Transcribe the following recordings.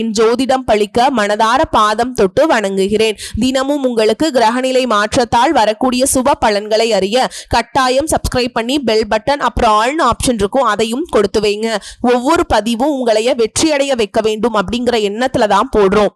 என் ஜோதிடம் பழிக்க மனதார பாதம் தொட்டு வணங்குகிறேன். தினமும் உங்களுக்கு கிரகநிலை மாற்றத்தால் வரக்கூடிய சுப பலன்களை அறிய கட்டாயம் சப்ஸ்கிரைப் பண்ணி பெல் பட்டன் அப்புறம் ஆள்னு ஆப்ஷன் இருக்கும் அதையும் கொடுத்து வைங்க. ஒவ்வொரு பதிவும் உங்களைய வெற்றியடைய வைக்க வேண்டும் அப்படிங்கிற எண்ணத்துல தான் போடுறோம்.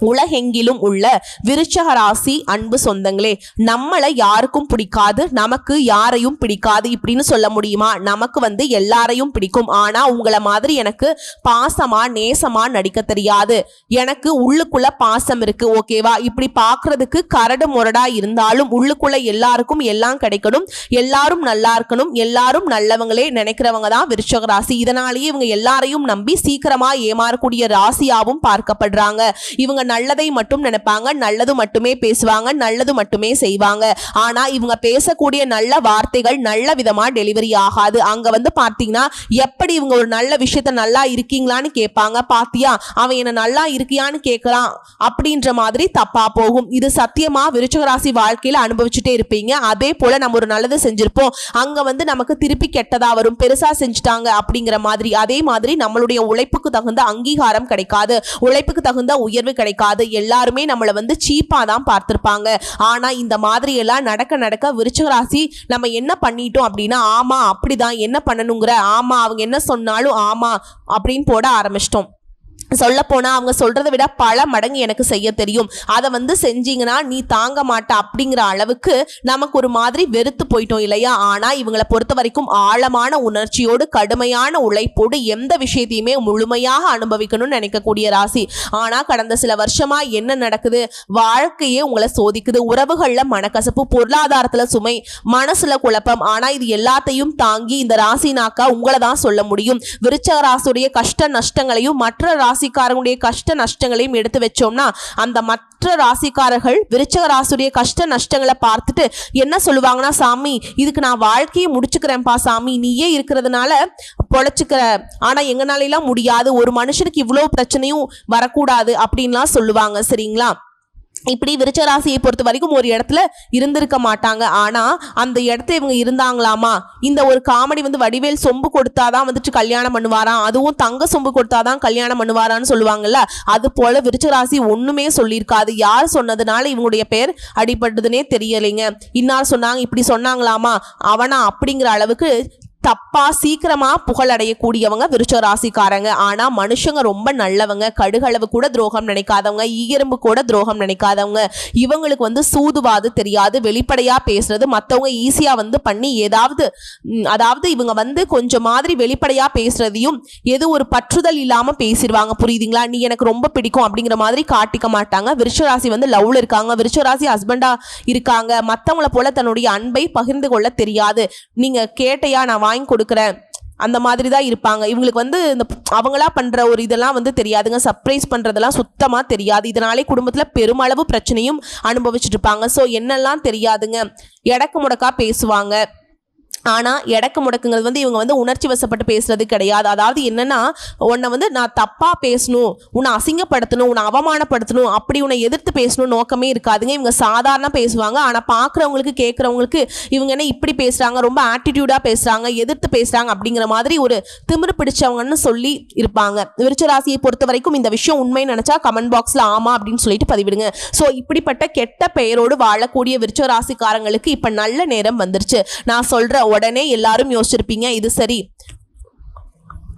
உலகெங்கிலும் உள்ள விருச்சக ராசி அன்பு சொந்தங்களே நம்மளை யாருக்கும் பிடிக்காது நமக்கு யாரையும் பிடிக்காது இப்படின்னு சொல்ல முடியுமா? நமக்கு வந்து எல்லாரையும் பிடிக்கும். ஆனா உங்களை மாதிரி எனக்கு பாசமா நேசமா நடிக்க தெரியாது. எனக்கு உள்ளுக்குள்ள பாசம் இருக்கு ஓகேவா இப்படி பாக்குறதுக்கு கரடு முரடா இருந்தாலும் உள்ளுக்குள்ள எல்லாருக்கும் எல்லாம் கிடைக்கணும். எல்லாரும் நல்லா இருக்கணும். எல்லாரும் நல்லவங்களே நினைக்கிறவங்க தான் விருச்சக ராசி இதனாலேயே இவங்க எல்லாரையும் நம்பி சீக்கிரமா ஏமாறக்கூடிய ராசியாவும் பார்க்கப்படுறாங்க. இவங்க நல்லதை மட்டும் நினைப்பாங்க நல்லது மட்டுமே பேசுவாங்க நல்லது மட்டுமே செய்வாங்க. ஆனா இவங்க பேசக்கூடிய நல்ல வார்த்தைகள் நல்ல விதமா டெலிவரி ஆகாது. அங்க வந்து பார்த்தீங்கன்னா எப்படி இவங்க ஒரு நல்ல விஷயத்த நல்லா இருக்கீங்களான்னு கேட்பாங்க. பாத்தியா அவன் என்ன நல்லா இருக்கியான்னு கேட்கலாம். அப்படின்ற மாதிரி தப்பா போகும். இது சத்தியமா விருச்சகராசி வாழ்க்கையில அனுபவிச்சுட்டே இருப்பீங்க. அதே போல நம்ம ஒரு நல்லது செஞ்சிருப்போம். அங்க வந்து நமக்கு திருப்பி கெட்டதா வரும். பெருசா செஞ்சுட்டாங்க அப்படிங்கிற மாதிரி. அதே மாதிரி நம்மளுடைய உழைப்புக்கு தகுந்த அங்கீகாரம் கிடைக்காது. உழைப்புக்கு தகுந்த உயர்வு கிடைக்கும் கிடைக்காது எல்லாருமே நம்மளை வந்து சீப்பாக தான் பார்த்துருப்பாங்க. ஆனால் இந்த மாதிரி எல்லாம் நடக்க நடக்க விருச்சகராசி நம்ம என்ன பண்ணிட்டோம் அப்படின்னா ஆமாம் அப்படிதான் என்ன பண்ணணுங்கிற ஆமாம் அவங்க என்ன சொன்னாலும் ஆமாம் அப்படின்னு போட ஆரம்பிச்சிட்டோம். சொல்ல போனா அவங்க சொல்றதை விட பல மடங்கு எனக்கு செய்ய தெரியும். அதை வந்து செஞ்சீங்கன்னா நீ தாங்க மாட்ட அப்படிங்கிற அளவுக்கு நமக்கு ஒரு மாதிரி வெறுத்து போயிட்டோம் இல்லையா? ஆனா இவங்களை பொறுத்த வரைக்கும் ஆழமான உணர்ச்சியோடு கடுமையான உழைப்போடு எந்த விஷயத்தையுமே முழுமையாக அனுபவிக்கணும்னு நினைக்கக்கூடிய ராசி. ஆனா கடந்த சில வருஷமா என்ன நடக்குது? வாழ்க்கையே உங்களை சோதிக்குது. உறவுகள்ல மனக்கசப்பு பொருளாதாரத்துல சுமை மனசுல குழப்பம். ஆனா இது எல்லாத்தையும் தாங்கி இந்த ராசினாக்கா உங்களை தான் சொல்ல முடியும். விருச்சக ராசியுடைய கஷ்ட நஷ்டங்களையும் மற்ற ராசி ராசிக்காரங்களுடைய கஷ்ட நஷ்டங்களையும் எடுத்து வச்சோம்னா அந்த மற்ற ராசிக்காரர்கள் விருச்சக ராசியுடைய கஷ்ட நஷ்டங்களை பார்த்துட்டு என்ன சொல்லுவாங்கன்னா சாமி இதுக்கு நான் வாழ்க்கையை முடிச்சுக்கிறேன்ப்பா சாமி. நீயே இருக்கிறதுனால பொழைச்சிக்கிற. ஆனா எங்கனால எல்லாம் முடியாது. ஒரு மனுஷனுக்கு இவ்வளோ பிரச்சனையும் வரக்கூடாது. அப்படின்லாம் சொல்லுவாங்க சரிங்களா? இப்படி விருச்ச ராசியை பொறுத்த வரைக்கும் ஒரு இடத்துல இருந்திருக்க மாட்டாங்க. ஆனா அந்த இடத்துல இவங்க இருந்தாங்களாமா? இந்த ஒரு காமெடி வந்து வடிவேல் சொம்பு கொடுத்தாதான் வந்துட்டு கல்யாணம் பண்ணுவாராம் அதுவும் தங்க சொம்பு கொடுத்தாதான் கல்யாணம் பண்ணுவாரான்னு சொல்லுவாங்கல்ல? அது போல விருச்ச ராசி ஒண்ணுமே சொல்லியிருக்காது. யார் சொன்னதுனால இவங்களுடைய பேர் அடிபட்டதுன்னே தெரியலைங்க. இன்னார் சொன்னாங்க இப்படி சொன்னாங்களாமா? அவனா அப்படிங்கிற அளவுக்கு தப்பா சீக்கிரமா புகழடையக்கூடியவங்க விருச்ச ராசிக்காரங்க ஆனா மனுஷங்க ரொம்ப நல்லவங்க. கடுகளவு கூட துரோகம் நினைக்காதவங்க. ஈயரும்பு கூட துரோகம் நினைக்காதவங்க. இவங்களுக்கு வந்து சூதுவாது தெரியாது. வெளிப்படையா பேசுறது மத்தவங்க ஈஸியா வந்து பண்ணி ஏதாவது அதாவது இவங்க வந்து கொஞ்சம் மாதிரி வெளிப்படையா பேசுறதையும் எது ஒரு பற்றுதல் இல்லாம பேசிடுவாங்க. புரியுதுங்களா? நீ எனக்கு ரொம்ப பிடிக்கும் அப்படிங்கிற மாதிரி காட்டிக்க மாட்டாங்க. விருச்ச ராசி வந்து லவ்ல இருக்காங்க. விருச்ச ராசி ஹஸ்பண்டா இருக்காங்க. மத்தவங்கள போல தன்னுடைய அன்பை பகிர்ந்து கொள்ள தெரியாது. நீங்க கேட்டையா நான் வாங்கி கொடுக்குறேன் அந்த மாதிரி தான் இருப்பாங்க. இவங்களுக்கு வந்து இந்த அவங்களா பண்ணுற ஒரு இதெல்லாம் வந்து தெரியாதுங்க. சர்ப்ரைஸ் பண்ணுறதெல்லாம் சுத்தமாக தெரியாது. இதனாலே குடும்பத்தில் பெருமளவு பிரச்சனையும் அனுபவிச்சுட்டு இருப்பாங்க. ஸோ என்னெல்லாம் தெரியாதுங்க. எடக்கு முடக்கா பேசுவாங்க. ஆனால் இடக்கு முடக்குங்கிறது வந்து இவங்க வந்து உணர்ச்சி வசப்பட்டு பேசுறது கிடையாது. அதாவது என்னன்னா உன்னை வந்து நான் தப்பாக பேசணும் உன்னை அசிங்கப்படுத்தணும் உன்னை அவமானப்படுத்தணும் அப்படி உன்னை எதிர்த்து பேசணும் நோக்கமே இருக்காதுங்க. இவங்க சாதாரண பேசுவாங்க. ஆனால் பார்க்குறவங்களுக்கு கேட்குறவங்களுக்கு இவங்க என்ன இப்படி பேசுகிறாங்க ரொம்ப ஆட்டிடியூடாக பேசுகிறாங்க எதிர்த்து பேசுகிறாங்க அப்படிங்கிற மாதிரி ஒரு திமிரு பிடிச்சவங்கன்னு சொல்லி இருப்பாங்க. விருச்ச ராசியை பொறுத்த வரைக்கும் இந்த விஷயம் உண்மை நினச்சா கமெண்ட் பாக்ஸில் ஆமா அப்படின்னு சொல்லிட்டு பதிவிடுங்க. ஸோ இப்படிப்பட்ட கெட்ட பெயரோடு வாழக்கூடிய விருச்ச ராசிக்காரங்களுக்கு இப்போ நல்ல நேரம் வந்துருச்சு. நான் சொல்கிற உடனே எல்லாரும் யோசிச்சிருப்பீங்க இது சரி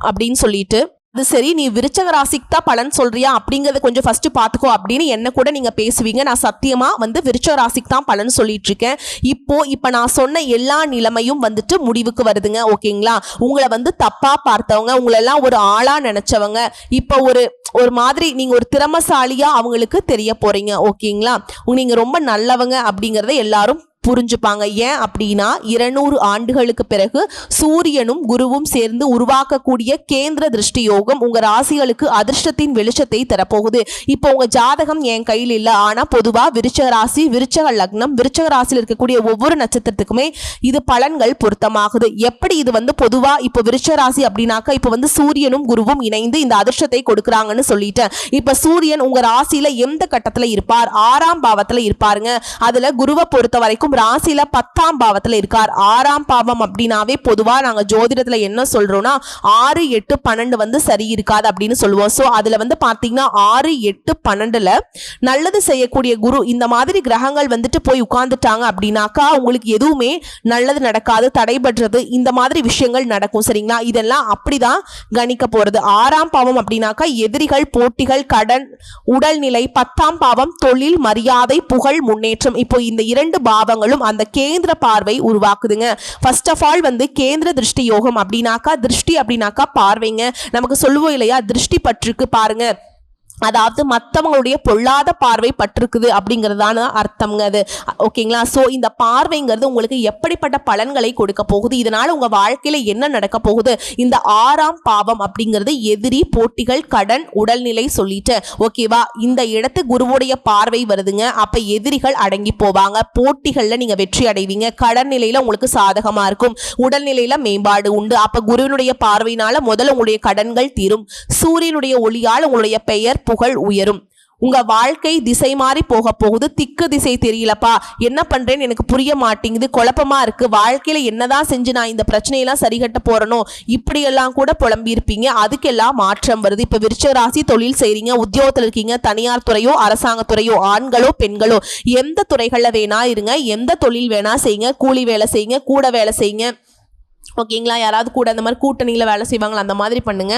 அப்படின்னு சொல்லிட்டு. அது சரி நீ விருச்சக ராசிக்கு தான் பலன் சொல்றியா? அப்படிங்கறத கொஞ்சம் ஃபர்ஸ்ட் பாத்துக்கோ அப்படின்னு என்ன கூட நீங்க பேசுவீங்க. நான் சத்தியமா வந்து விருச்சக ராசிக்கு தான் பலன் சொல்லிட்டு இருக்கேன் இப்போ இப்ப நான் சொன்ன எல்லா நிலைமையும் வந்துட்டு முடிவுக்கு வருதுங்க ஓகேங்களா? உங்களை வந்து தப்பா பார்த்தவங்க உங்களை எல்லாம் ஒரு ஆளா நினைச்சவங்க. இப்போ ஒரு ஒரு மாதிரி நீங்க ஒரு திறமசாலியா அவங்களுக்கு தெரிய போறீங்க ஓகேங்களா? நீங்க ரொம்ப நல்லவங்க அப்படிங்கறத எல்லாரும் புரிஞ்சுப்பாங்க. ஏன் அப்படின்னா இருநூறு ஆண்டுகளுக்கு பிறகு சூரியனும் குருவும் சேர்ந்து உருவாக்கக்கூடிய கேந்திர திருஷ்டி யோகம் உங்க ராசிகளுக்கு அதிர்ஷ்டத்தின் வெளிச்சத்தை தரப்போகுது. இப்போ உங்க ஜாதகம் என் கையில் இல்லை. ஆனா பொதுவா விருச்சக ராசி விருச்சக லக்னம் விருச்சக ராசியில் இருக்கக்கூடிய ஒவ்வொரு நட்சத்திரத்துக்குமே இது பலன்கள் பொருத்தமாகுது. எப்படி இது வந்து பொதுவா இப்போ விருச்சக ராசி அப்படின்னாக்கா இப்போ வந்து சூரியனும் குருவும் இணைந்து இந்த அதிர்ஷ்டத்தை கொடுக்குறாங்கன்னு சொல்லிட்டேன். இப்ப சூரியன் உங்க ராசியில எந்த கட்டத்துல இருப்பார்? ஆறாம் பாவத்துல இருப்பாருங்க. அதுல குருவை பொறுத்த வரைக்கும் ராசியில பத்தாம் பாவத்துல இருக்கார். ஆறாம் பாவம் அப்படின்னாவே பொதுவா நாங்க ஜோதிடத்துல என்ன சொல்றோம்னா ஆறு எட்டு பன்னெண்டு வந்து சரி இருக்காது அப்படின்னு சொல்லுவோம். ஸோ அதுல வந்து பாத்தீங்கன்னா ஆறு எட்டு பன்னெண்டுல நல்லது செய்யக்கூடிய குரு இந்த மாதிரி கிரகங்கள் வந்துட்டு போய் உட்கார்ந்துட்டாங்க அப்படின்னாக்கா உங்களுக்கு எதுவுமே நல்லது நடக்காது தடைபடுறது இந்த மாதிரி விஷயங்கள் நடக்கும். சரிங்களா? இதெல்லாம் அப்படிதான் கணிக்க போறது. ஆறாம் பாவம் அப்படின்னாக்கா எதிரிகள் போட்டிகள் கடன் உடல்நிலை பத்தாம் பாவம் தொழில் மரியாதை புகழ் முன்னேற்றம். இப்போ இந்த இரண்டு யோகங்களும் அந்த கேந்திர பார்வை உருவாக்குதுங்க. ஃபர்ஸ்ட் ஆஃப் ஆல் வந்து கேந்திர திருஷ்டி யோகம் அப்படின்னாக்கா திருஷ்டி அப்படின்னாக்கா பார்வைங்க. நமக்கு சொல்லுவோம் இல்லையா? திருஷ்டி பற்றுக்கு பாருங்க. அதாவது மற்றவங்களுடைய பொல்லாத பார்வை பட்டிருக்குது அப்படிங்கிறதான அர்த்தம்ங்க அது. ஓகேங்களா? ஸோ இந்த பார்வைங்கிறது உங்களுக்கு எப்படிப்பட்ட பலன்களை கொடுக்க போகுது? இதனால் உங்கள் வாழ்க்கையில் என்ன நடக்க போகுது? இந்த ஆறாம் பாவம் அப்படிங்கிறது எதிரி போட்டிகள் கடன் உடல்நிலை சொல்லிட்டு ஓகேவா? இந்த இடத்து குருவுடைய பார்வை வருதுங்க. அப்போ எதிரிகள் அடங்கி போவாங்க. போட்டிகளில் நீங்கள் வெற்றி அடைவீங்க. கடன் நிலையில் உங்களுக்கு சாதகமாக இருக்கும். உடல்நிலையில் மேம்பாடு உண்டு. அப்போ குருவினுடைய பார்வையினால் முதல்ல உங்களுடைய கடன்கள் தீரும். சூரியனுடைய ஒளியால் உங்களுடைய பெயர் புகழ் உயரும். உங்க வாழ்க்கை திசை மாறி போக போகுது. திக்கு திசை தெரியலப்பா. என்ன பண்றேன்னு எனக்கு புரிய மாட்டேங்குது. குழப்பமா இருக்கு. வாழ்க்கையில என்னதான் செஞ்சு நான் இந்த பிரச்சனையெல்லாம் சரிகட்ட போறனோ இப்படியெல்லாம் கூட புலம்பி இருப்பீங்க அதுக்கெல்லாம் மாற்றம் வருது. இப்ப விருச்ச ராசி தொழில் செய்றீங்க. உத்தியோகத்துல இருக்கீங்க. தனியார் துறையோ அரசாங்க துறையோ ஆண்களோ பெண்களோ எந்த துறைகள்ல வேணா இருங்க. எந்த தொழில் வேணா செய்யுங்க. கூலி வேலை செய்யுங்க. கூட வேலை செய்யுங்க. ஓகேங்களா? யாராவது கூட அந்த மாதிரி கூட்டணியில் வேலை செய்வாங்களா? அந்த மாதிரி பண்ணுங்க.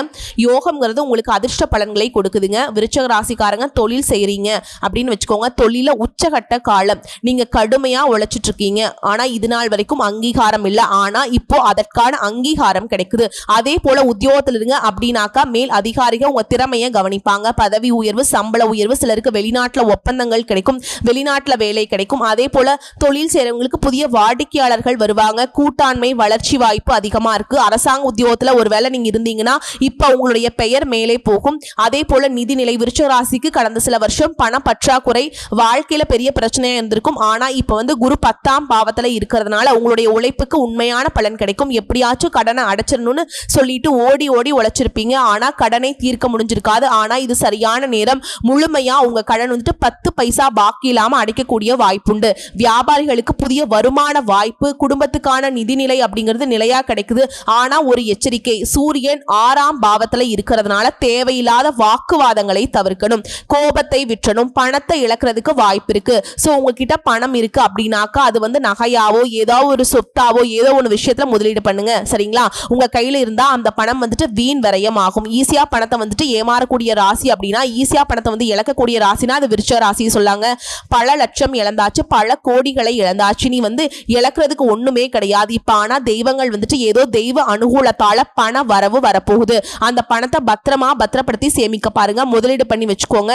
யோகம்ங்கிறது உங்களுக்கு அதிர்ஷ்ட பலன்களை கொடுக்குதுங்க. விருச்சக ராசிக்காரங்க தொழில் செய்கிறீங்க அப்படின்னு வச்சுக்கோங்க. தொழில உச்சகட்ட காலம். நீங்கள் கடுமையாக உழைச்சிட்டு இருக்கீங்க ஆனால் இது நாள் வரைக்கும் அங்கீகாரம் இல்லை. ஆனால் இப்போ அதற்கான அங்கீகாரம் கிடைக்குது. அதே போல உத்தியோகத்தில் இருங்க. அப்படின்னாக்கா மேல் அதிகாரிகள் உங்கள் திறமையை கவனிப்பாங்க. பதவி உயர்வு சம்பள உயர்வு சிலருக்கு வெளிநாட்டில் ஒப்பந்தங்கள் கிடைக்கும். வெளிநாட்டில் வேலை கிடைக்கும். அதே போல தொழில் செய்கிறவங்களுக்கு புதிய வாடிக்கையாளர்கள் வருவாங்க. கூட்டாண்மை வளர்ச்சி வாய்ப்பு அதிகமாக இருக்கு. அரசாங்க ஒரு ஒருவேளை நீங்கள் இருந்தீங்கன்னா இப்போ உங்களுடைய பெயர் மேலே போகும். அதே போல நிதிநிலை விருச்ச ராசிக்கு கடந்த சில வருஷம் பண பற்றாக்குறை வாழ்க்கையில் பெரிய பிரச்சனையாக இருந்திருக்கும். ஆனால் இப்போ வந்து குரு பத்தாம் பாவத்தில் இருக்கிறதுனால உங்களுடைய உழைப்புக்கு உண்மையான பலன் கிடைக்கும். எப்படியாச்சும் கடனை அடைச்சிடணும்னு சொல்லிட்டு ஓடி ஓடி உழைச்சிருப்பீங்க. ஆனால் கடனை தீர்க்க முடிஞ்சிருக்காது. ஆனால் இது சரியான நேரம். முழுமையாக உங்க கடன் வந்துட்டு பத்து பைசா பாக்கி இல்லாமல் அடைக்கக்கூடிய வாய்ப்புண்டு. வியாபாரிகளுக்கு புதிய வருமான வாய்ப்பு குடும்பத்துக்கான நிதிநிலை அப்படிங்கிறது நிலைய கிடைக்குது. ஆனா ஒரு எச்சரிக்கை. சூரியன் ஆறாம் பாவத்துல இருக்கிறதுனால தேவையில்லாத வாக்குவாதங்களை தவிர்க்கணும். கோபத்தை விற்றணும். பணத்தை இழக்கிறதுக்கு வாய்ப்பு இருக்கு. ஸோ உங்ககிட்ட பணம் இருக்கு அப்படின்னாக்கா அது வந்து நகையாவோ ஏதோ ஒரு சொத்தாவோ ஏதோ ஒரு விஷயத்துல முதலீடு பண்ணுங்க. சரிங்களா? உங்க கையில இருந்தா அந்த பணம் வந்துட்டு வீண் விரயம் ஆகும். ஈஸியா பணத்தை வந்துட்டு ஏமாறக்கூடிய ராசி அப்படின்னா ஈஸியா பணத்தை வந்து இழக்கக்கூடிய ராசினா அது விருச்ச ராசி சொல்லாங்க. பல லட்சம் இழந்தாச்சு பல கோடிகளை இழந்தாச்சு. நீ வந்து இழக்கிறதுக்கு ஒண்ணுமே கிடையாது. இப்ப ஆனா தெய்வங்கள் வந்து வந்துட்டு ஏதோ தெய்வ அனுகூலத்தால பண வரவு வரப்போகுது. அந்த பணத்தை பத்திரமா பத்திரப்படுத்தி சேமிக்க பாருங்க. முதலீடு பண்ணி வச்சுக்கோங்க.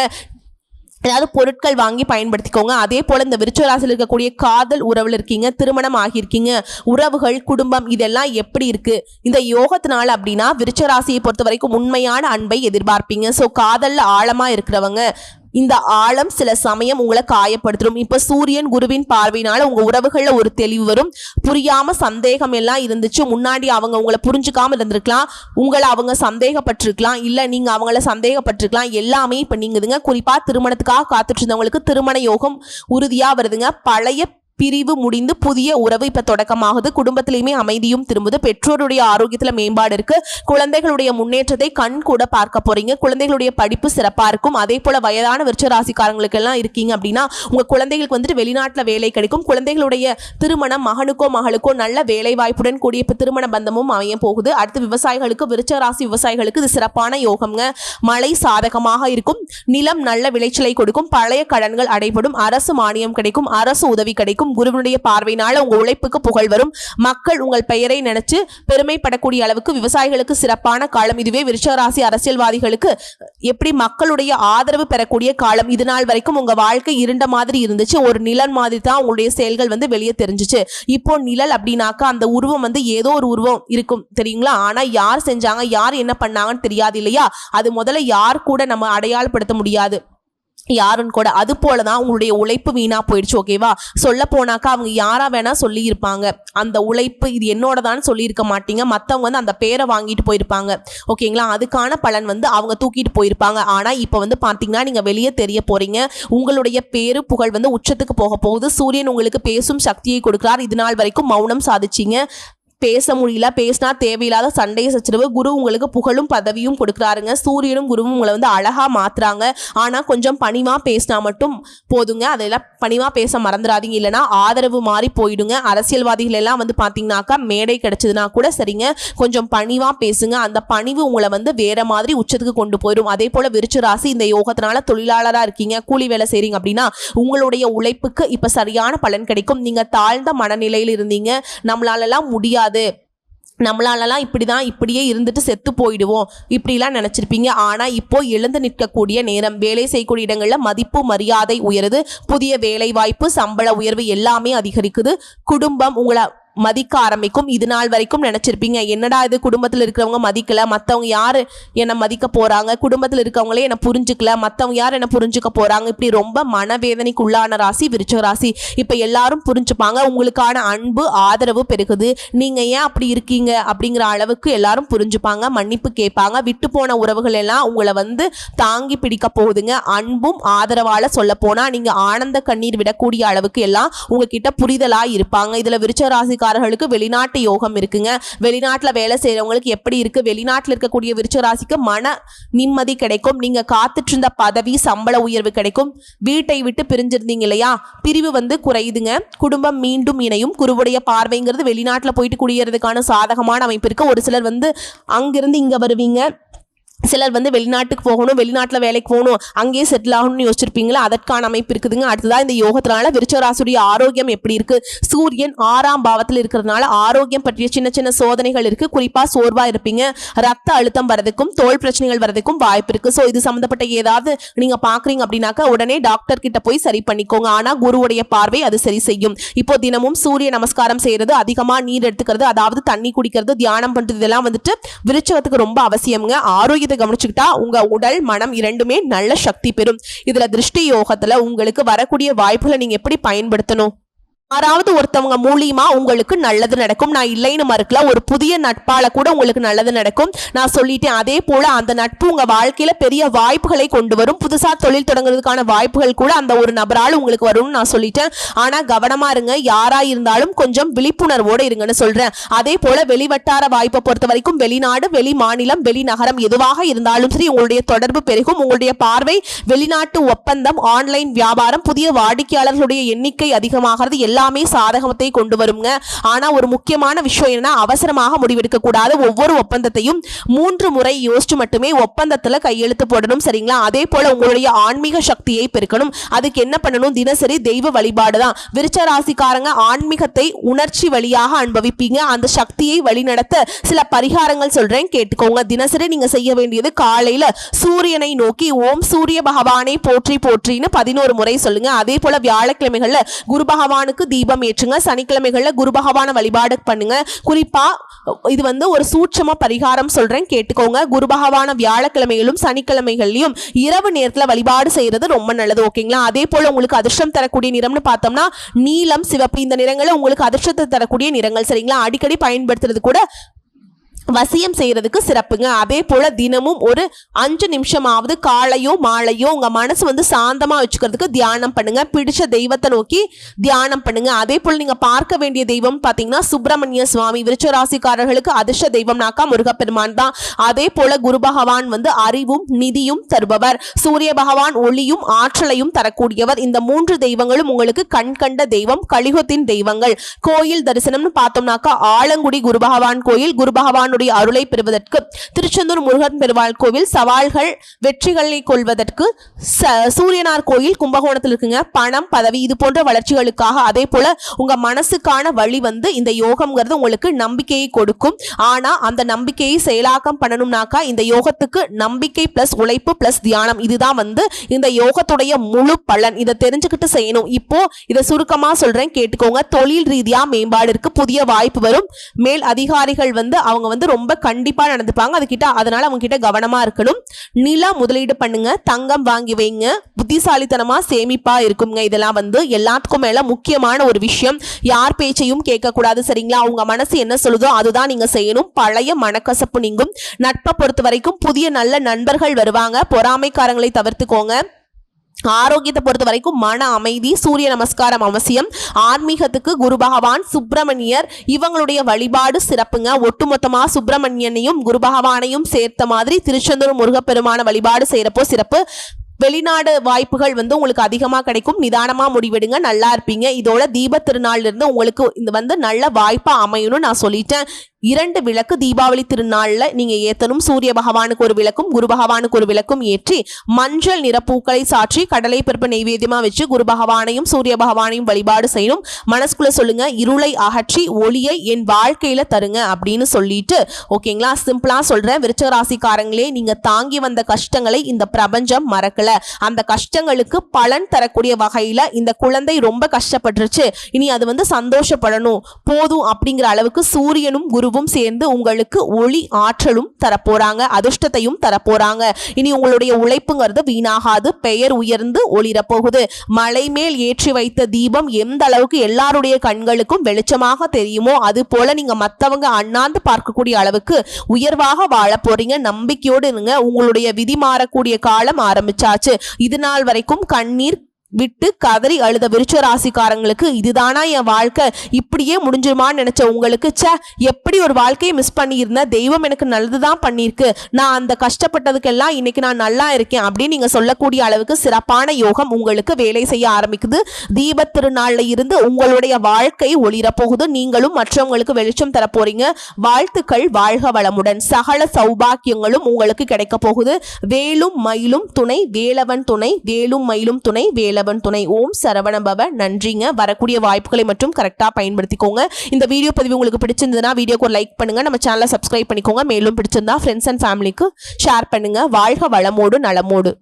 ஏதாவது பொருட்கள் வாங்கி பயன்படுத்திக்கோங்க. அதே போல இந்த விருச்சராசியில் இருக்கக்கூடிய காதல் உறவில் இருக்கீங்க திருமணம் ஆகியிருக்கீங்க உறவுகள் குடும்பம் இதெல்லாம் எப்படி இருக்கு? இந்த யோகத்தினால அப்படின்னா விருச்சராசியை பொறுத்த வரைக்கும் உண்மையான அன்பை எதிர்பார்ப்பீங்க. ஸோ காதல்ல ஆழமா இருக்கிறவங்க இந்த ஆழம் சில சமயம் உங்களை காயப்படுத்தும் இப்ப சூரியன் குருவின் பார்வையினால உங்க உறவுகள்ல ஒரு தெளிவு வரும். புரியாம சந்தேகம் எல்லாம் இருந்துச்சு. முன்னாடி அவங்க உங்களை புரிஞ்சுக்காம இருந்திருக்கலாம். உங்களை அவங்க சந்தேகப்பட்டிருக்கலாம். இல்ல நீங்க அவங்கள சந்தேகப்பட்டிருக்கலாம். எல்லாமே இப்ப நீங்குதுங்க. குறிப்பா திருமணத்துக்காக காத்துட்டு இருந்தவங்களுக்கு திருமண யோகம் உறுதியா வருதுங்க. பழைய பிரிவு முடிந்து புதிய உறவு இப்ப தொடக்கமாகுது. குடும்பத்திலையுமே அமைதியும் திரும்புது. பெற்றோருடைய ஆரோக்கியத்துல மேம்பாடு இருக்கு. குழந்தைகளுடைய முன்னேற்றத்தை கண் கூட பார்க்க போறீங்க. குழந்தைகளுடைய படிப்பு சிறப்பா இருக்கும். அதே போல வயதான விருச்ச ராசிக்காரங்களுக்கு எல்லாம் இருக்கீங்க அப்படின்னா உங்க குழந்தைகளுக்கு வந்துட்டு வெளிநாட்டுல வேலை கிடைக்கும். குழந்தைகளுடைய திருமணம் மகனுக்கோ மகளுக்கோ நல்ல வேலை வாய்ப்புடன் கூடிய இப்ப திருமண பந்தமும் அமைய போகுது. அடுத்து விவசாயிகளுக்கு விருச்ச ராசி விவசாயிகளுக்கு இது சிறப்பான யோகம்ங்க. மழை சாதகமாக இருக்கும். நிலம் நல்ல விளைச்சலை கொடுக்கும். பழைய கடன்கள் அடைபடும். அரசு மானியம் கிடைக்கும். அரசு உதவி கிடைக்கும். கிடைக்கும் குருவினுடைய பார்வையினால உங்க உழைப்புக்கு புகழ் வரும். மக்கள் உங்கள் பெயரை நினைச்சு பெருமைப்படக்கூடிய அளவுக்கு விவசாயிகளுக்கு சிறப்பான காலம் இதுவே. விருச்சகராசி அரசியல்வாதிகளுக்கு எப்படி மக்களுடைய ஆதரவு பெறக்கூடிய காலம் இது நாள் வரைக்கும் உங்க வாழ்க்கை இருண்ட மாதிரி இருந்துச்சு. ஒரு நிழல் மாதிரி தான் உங்களுடைய செயல்கள் வந்து வெளியே தெரிஞ்சுச்சு. இப்போ நிழல் அப்படின்னாக்கா அந்த உருவம் வந்து ஏதோ ஒரு உருவம் இருக்கும். தெரியுங்களா? ஆனா யார் செஞ்சாங்க? யார் என்ன பண்ணாங்கன்னு தெரியாது இல்லையா? அது முதல்ல யார் கூட நம்ம அடையாளப்படுத்த முடியாது. யாருன்னு கூட அது போல தான் உங்களுடைய உழைப்பு வீணாக போயிடுச்சு ஓகேவா? சொல்ல போனாக்கா அவங்க யாராக வேணால் சொல்லியிருப்பாங்க. அந்த உழைப்பு இது என்னோட தான் சொல்லியிருக்க மாட்டீங்க. மற்றவங்க வந்து அந்த பேரை வாங்கிட்டு போயிருப்பாங்க. ஓகேங்களா? அதுக்கான பலன் வந்து அவங்க தூக்கிட்டு போயிருப்பாங்க. ஆனால் இப்போ வந்து பார்த்தீங்கன்னா நீங்கள் வெளியே தெரிய போகிறீங்க உங்களுடைய பேரு புகழ் வந்து உச்சத்துக்கு போக போகுது. சூரியன் உங்களுக்கு பேசும் சக்தியை கொடுக்கிறார். இது நாள் வரைக்கும் மௌனம் சாதிச்சிங்க. பேச முடியல பேசினா தேவையில்லாத சண்டையை சச்சரவு குரு உங்களுக்கு புகழும் பதவியும் கொடுக்குறாருங்க. சூரியனும் குருவும் உங்களை வந்து அழகாக மாத்துறாங்க. ஆனால் கொஞ்சம் பணிவாக பேசினா மட்டும் போதுங்க. அதெல்லாம் பணிவாக பேச மறந்துடாதீங்க. இல்லைன்னா ஆதரவு மாறி போயிடுங்க. அரசியல்வாதிகள் எல்லாம் வந்து பார்த்தீங்கன்னாக்கா மேடை கிடைச்சதுன்னா கூட சரிங்க. கொஞ்சம் பணிவாக பேசுங்க. அந்த பணிவு உங்களை வந்து வேற மாதிரி உச்சத்துக்கு கொண்டு போயிடும். அதே போல விருச்சு ராசி இந்த யோகத்தினால தொழிலாளராக இருக்கீங்க. கூலி வேலை செய்றீங்க அப்படின்னா உங்களுடைய உழைப்புக்கு இப்போ சரியான பலன் கிடைக்கும். நீங்கள் தாழ்ந்த மனநிலையில் இருந்தீங்க. நம்மளாலலாம் முடியாது. நம்மளாலலாம் இப்படி தான் இப்படியே இருந்துட்டு செத்து போயிடுவோம். இப்படிலாம் நினச்சிருப்பீங்க. ஆனால் இப்போ எழுந்து நிற்கக்கூடிய நேரம் வேலை செய்யக்கூடிய இடங்களில் மதிப்பு மரியாதை உயருது. புதிய வேலை வாய்ப்பு சம்பள உயர்வு எல்லாமே அதிகரிக்குது. குடும்பம் உங்களை மதிக்க ஆரம்பிக்கும். இது நாள் வரைக்கும் நினச்சிருப்பீங்க. என்னடா இது? குடும்பத்தில் இருக்கிறவங்க மதிக்கல. மற்றவங்க யார் என்னை மதிக்க போகிறாங்க குடும்பத்தில் இருக்கவங்களே என்னை புரிஞ்சுக்கல. மற்றவங்க யார் என்னை புரிஞ்சுக்க போகிறாங்க இப்படி ரொம்ப மனவேதனைக்கு உள்ளான ராசி விருச்சக ராசி. இப்போ எல்லாரும் புரிஞ்சுப்பாங்க. உங்களுக்கான அன்பு ஆதரவு பெருகுது. நீங்கள் ஏன் அப்படி இருக்கீங்க? அப்படிங்கிற அளவுக்கு எல்லாரும் புரிஞ்சுப்பாங்க. மன்னிப்பு கேட்பாங்க. விட்டு போன உறவுகள் எல்லாம் உங்களை வந்து தாங்கி பிடிக்க போகுதுங்க. அன்பும் ஆதரவால சொல்ல போனால் நீங்கள் ஆனந்த கண்ணீர் விடக்கூடிய அளவுக்கு எல்லாம் உங்ககிட்ட புரிதலாக இருப்பாங்க. இதில் விருச்ச ராசிக்காரர்களுக்கு வெளிநாட்டு யோகம் இருக்குங்க. வெளிநாட்டில் வேலை செய்கிறவங்களுக்கு எப்படி இருக்கு? வெளிநாட்டில் இருக்கக்கூடிய விருச்ச ராசிக்கு மன நிம்மதி கிடைக்கும். நீங்க காத்துட்டு இருந்த பதவி சம்பள உயர்வு கிடைக்கும். வீட்டை விட்டு பிரிஞ்சிருந்தீங்க இல்லையா? பிரிவு வந்து குறையுதுங்க. குடும்பம் மீண்டும் இணையும். குருவுடைய பார்வைங்கிறது வெளிநாட்டில் போயிட்டு குடியேறதுக்கான சாதகமான அமைப்பு இருக்கு. ஒரு சிலர் வந்து அங்கிருந்து இங்க வருவீங்க. சிலர் வந்து வெளிநாட்டுக்கு போகணும் வெளிநாட்டில் வேலைக்கு போகணும் அங்கேயே செட்டில் ஆகணும்னு யோசிச்சிருப்பீங்களா? அதற்கான அமைப்பு இருக்குதுங்க. அடுத்ததாக இந்த யோகத்தினால விருச்சராசுடைய ஆரோக்கியம் எப்படி இருக்கு? சூரியன் ஆறாம் பாவத்தில் இருக்கிறதுனால ஆரோக்கியம் பற்றிய சின்ன சின்ன சோதனைகள் இருக்கு. குறிப்பா சோர்வா இருப்பீங்க. ரத்த அழுத்தம் வரதுக்கும் தோல் பிரச்சனைகள் வரதுக்கும் வாய்ப்பு இருக்கு. ஸோ இது சம்மந்தப்பட்ட ஏதாவது நீங்க பாக்குறீங்க அப்படின்னாக்கா உடனே டாக்டர் கிட்ட போய் சரி பண்ணிக்கோங்க. ஆனா குருவுடைய பார்வை அது சரி செய்யும். இப்போ தினமும் சூரிய நமஸ்காரம் செய்யறது அதிகமா நீர் எடுத்துக்கிறது அதாவது தண்ணி குடிக்கிறது தியானம் பண்றது இதெல்லாம் வந்துட்டு விருச்சகத்துக்கு ரொம்ப அவசியம்ங்க. ஆரோக்கியத்தை கவனிச்சுக்கிட்டா உங்க உடல் மனம் இரண்டுமே நல்ல சக்தி பெறும். இதுல திருஷ்டி யோகத்துல உங்களுக்கு வரக்கூடிய வாய்ப்புகளை நீங்க எப்படி பயன்படுத்தணும்? யாராவது ஒருத்தவங்க மூலியமா உங்களுக்கு நல்லது நடக்கும். நான் இல்லைன்னு மறுக்கல. ஒரு புதிய நட்பால கூட உங்களுக்கு நல்லது நடக்கும். நான் சொல்லிட்டேன். அதே போல அந்த நட்பு உங்க வாழ்க்கையில பெரிய வாய்ப்புகளை கொண்டு வரும். புதுசா தொழில் தொடங்குறதுக்கான வாய்ப்புகள் கூட அந்த ஒரு நபரால் உங்களுக்கு வரும்னு நான் சொல்லிட்டேன். ஆனா கவனமா இருங்க. யாரா இருந்தாலும் கொஞ்சம் விழிப்புணர்வோட இருங்கன்னு சொல்றேன். அதே போல வெளிவட்டார வாய்ப்பை பொறுத்த வரைக்கும் வெளிநாடு வெளி மாநிலம் வெளிநகரம் எதுவாக இருந்தாலும் சரி உங்களுடைய தொடர்பு பெருகும். உங்களுடைய பார்வை வெளிநாட்டு ஒப்பந்தம் ஆன்லைன் வியாபாரம் புதிய வாடிக்கையாளர்களுடைய எண்ணிக்கை அதிகமாகிறது. எல்லாம் எல்லாமே சாதகத்தை கொண்டு வருங்க. ஆனா ஒரு முக்கியமான விஷயம் என்னன்னா அவசரமாக முடிவெடுக்க கூடாது. ஒவ்வொரு ஒப்பந்தத்தையும் மூன்று முறை யோசிச்சு மட்டுமே ஒப்பந்தத்துல கையெழுத்து போடணும் சரிங்களா? அதே போல உங்களுடைய ஆன்மீக சக்தியை பெருக்கணும். அதுக்கு என்ன பண்ணணும்? தினசரி தெய்வ வழிபாடு தான். விருச்ச ராசிக்காரங்க ஆன்மீகத்தை உணர்ச்சி வழியாக அனுபவிப்பீங்க. அந்த சக்தியை வழிநடத்த சில பரிகாரங்கள் சொல்றேன் கேட்டுக்கோங்க. தினசரி நீங்க செய்ய வேண்டியது காலையில சூரியனை நோக்கி ஓம் சூரிய பகவானை போற்றி போற்றின்னு பதினோரு முறை சொல்லுங்க. அதே போல வியாழக்கிழமைகள்ல குரு பகவானுக்கு தீபம் ஏற்றுங்க. சனிக்கிழமைகளில் குரு பகவான வழிபாடு பண்ணுங்க. குறிப்பா இது வந்து ஒரு சூட்சம பரிகாரம் சொல்றேன் கேட்டுக்கோங்க. குரு பகவான வியாழக்கிழமைகளும் சனிக்கிழமைகள்லயும் இரவு நேரத்தில் வழிபாடு செய்யறது ரொம்ப நல்லது ஓகேங்களா? அதே போல உங்களுக்கு அதிர்ஷ்டம் தரக்கூடிய நிறம்னு பார்த்தோம்னா நீலம் சிவப்பு இந்த நிறங்களை உங்களுக்கு அதிர்ஷ்டத்தை தரக்கூடிய நிறங்கள் சரிங்களா? அடிக்கடி பயன்படுத்துறது கூட வசியம் செய்யறதுக்கு சிறப்புங்க. அதே போல தினமும் ஒரு அஞ்சு நிமிஷமாவது காலையோ மாலையோ உங்க மனசு வந்து சாந்தமா வச்சுக்கிறதுக்கு தியானம் பண்ணுங்க. பிடிச்ச தெய்வத்தை நோக்கி தியானம் பண்ணுங்க. அதே போல நீங்க பார்க்க வேண்டிய தெய்வம் பாத்தீங்கன்னா சுப்பிரமணிய சுவாமி. விருச்ச ராசிக்காரர்களுக்கு அதிர்ஷ்ட தெய்வம்னாக்கா முருகப்பெருமான் தான். அதே போல குரு பகவான் வந்து அறிவும் நிதியும் தருபவர். சூரிய பகவான் ஒளியும் ஆற்றலையும் தரக்கூடியவர். இந்த மூன்று தெய்வங்களும் உங்களுக்கு கண் கண்ட தெய்வம் கலிகத்தின் தெய்வங்கள். கோயில் தரிசனம்னு பார்த்தோம்னாக்கா ஆலங்குடி குரு பகவான் கோயில் குரு பகவான் முருகப்பெருமானுடைய அருளை பெறுவதற்கு திருச்செந்தூர் முருகன் பெருமாள் கோவில் சவால்கள் வெற்றிகளை கொள்வதற்கு சூரியனார் கோயில் கும்பகோணத்தில் இருக்குங்க. பணம் பதவி இது போன்ற வளர்ச்சிகளுக்காக அதே போல உங்க மனசுக்கான வழி வந்து இந்த யோகம்ங்கிறது உங்களுக்கு நம்பிக்கையை கொடுக்கும். ஆனா அந்த நம்பிக்கையை செயலாக்கம் பண்ணணும்னாக்கா இந்த யோகத்துக்கு நம்பிக்கை பிளஸ் உழைப்பு பிளஸ் தியானம் இதுதான் வந்து இந்த யோகத்துடைய முழு பலன். இதை தெரிஞ்சுக்கிட்டு செய்யணும். இப்போ இதை சுருக்கமா சொல்றேன் கேட்டுக்கோங்க. தொழில் ரீதியா மேம்பாடு இருக்கு புதிய வாய்ப்பு வரும். மேல் அதிகாரிகள் வந்து அவங்க வந்து ரொம்ப கண்டிப்பாக நடந்துப்பாங்க. அதுக்கிட்ட அதனால் அவங்க கிட்ட கவனமாக இருக்கணும். நிலம் முதலீடு பண்ணுங்க. தங்கம் வாங்கி வைங்க. புத்திசாலித்தனமாக சேமிப்பாக இருக்குங்க. இதெல்லாம் வந்து எல்லாத்துக்கும் மேலே முக்கியமான ஒரு விஷயம். யார் பேச்சையும் கேட்கக்கூடாது சரிங்களா? அவங்க மனசு என்ன சொல்லுதோ அதுதான் நீங்கள் செய்யணும். பழைய மனக்கசப்பு நீங்கும். நட்பை பொறுத்த வரைக்கும் புதிய நல்ல நண்பர்கள் வருவாங்க. பொறாமைக்காரங்களை தவிர்த்துக்கோங்க. ஆரோக்கியத்தை பொறுத்த வரைக்கும் மன அமைதி சூரிய நமஸ்காரம் அவசியம். ஆன்மீகத்துக்கு குரு பகவான் சுப்பிரமணியர் இவங்களுடைய வழிபாடு சிறப்புங்க. ஒட்டுமொத்தமா சுப்பிரமணியனையும் குரு பகவானையும் சேர்த்த மாதிரி திருச்செந்தூர் முருகப்பெருமான வழிபாடு செய்யறப்போ சிறப்பு. வெளிநாடு வாய்ப்புகள் வந்து உங்களுக்கு அதிகமாக கிடைக்கும். நிதானமாக முடிவெடுங்க நல்லா இருப்பீங்க. இதோட தீப திருநாள்லேருந்து உங்களுக்கு இந்த வந்து நல்ல வாய்ப்பாக அமையணும்னு நான் சொல்லிட்டேன். இரண்டு விளக்கு தீபாவளி திருநாளில் நீங்கள் ஏற்றணும் சூரிய பகவானுக்கு ஒரு விளக்கும் குரு பகவானுக்கு ஒரு விளக்கும் ஏற்றி மஞ்சள் நிற பூக்களை சாற்றி கடலை பருப்பு நைவேத்தியமாக வச்சு குரு பகவானையும் சூரிய பகவானையும் வழிபாடு செய்யணும். மனசுக்குள்ள சொல்லுங்க இருளை அகற்றி ஒளியை என் வாழ்க்கையில் தருங்க அப்படின்னு சொல்லிட்டு ஓகேங்களா? சிம்பிளாக சொல்கிறேன் விருச்சக ராசிக்காரங்களே நீங்கள் தாங்கி வந்த கஷ்டங்களை இந்த பிரபஞ்சம் மறக்கல. அந்த கஷ்டங்களுக்கு பலன் தரக்கூடிய வகையில இந்த குழந்தை ரொம்ப கஷ்டப்பட்டுருச்சு. இனி அது வந்து சந்தோஷப்படணும். போதும் அப்படிங்கிற அளவுக்கு சூரியனும் குருவும் சேர்ந்து உங்களுக்கு ஒளி ஆற்றலும் தரப்போறாங்க. அதிர்ஷ்டத்தையும் தரப்போறாங்க. இனி உங்களுடைய உழைப்புங்கிறது வீணாகாது. பெயர் உயர்ந்து ஒளிரப் போகுது மலை மேல் ஏற்றி வைத்த தீபம் எந்த அளவுக்கு எல்லாருடைய கண்களுக்கும் வெளிச்சமாக தெரியுமோ அது போல நீங்க மத்தவங்க அண்ணாந்து பார்க்கக்கூடிய அளவுக்கு உயர்வாக வாழ போறீங்க. நம்பிக்கையோடு இருங்க. உங்களுடைய விதி மாறக்கூடிய காலம் ஆச்சு இது நாள் வரைக்கும் கண்ணீர் விட்டு கதறி அழுத விருச்ச ராசிக்காரங்களுக்கு இதுதானா என் வாழ்க்கை? இப்படியே முடிஞ்சிருமான்னு நினைச்ச உங்களுக்கு ச்சே எப்படி ஒரு வாழ்க்கையை மிஸ் பண்ணியிருந்தேன் தெய்வம் எனக்கு நல்லதுதான் பண்ணியிருக்கு. நான் அந்த கஷ்டப்பட்டதுக்கெல்லாம் இன்னைக்கு நான் நல்லா இருக்கேன் அப்படின்னு நீங்க சொல்லக்கூடிய அளவுக்கு சிறப்பான யோகம் உங்களுக்கு வேலை செய்ய ஆரம்பிக்குது. தீபத் திருநாள்ல இருந்து உங்களுடைய வாழ்க்கை ஒளிரப் போகுது நீங்களும் மற்றவங்களுக்கு வெளிச்சம் தரப்போறீங்க. வாழ்த்துக்கள் வாழ்க வளமுடன். சகல சௌபாக்கியங்களும் உங்களுக்கு கிடைக்க போகுது. வேலும் மயிலும் துணை வேலவன் துணை வேலும் மயிலும் துணை வேலவன் துணை. ஓம் சரவணபவ நன்றிங்க. வரக்கூடிய வாய்ப்புகளை மட்டும் கரெக்டாக பயன்படுத்திக்கோங்க. இந்த வீடியோ பதிவு உங்களுக்கு பிடிச்சிருந்ததுன்னா வீடியோக்கு ஒரு லைக் பண்ணுங்க. நம்ம சேனலை சப்ஸ்கிரைப் பண்ணிக்கோங்க. மேலும் பிடிச்சிருந்தா ஃப்ரெண்ட்ஸ் அண்ட் ஃபேமிலிக்கு ஷேர் பண்ணுங்க. வாழ்க வளமோடு நலமோடு.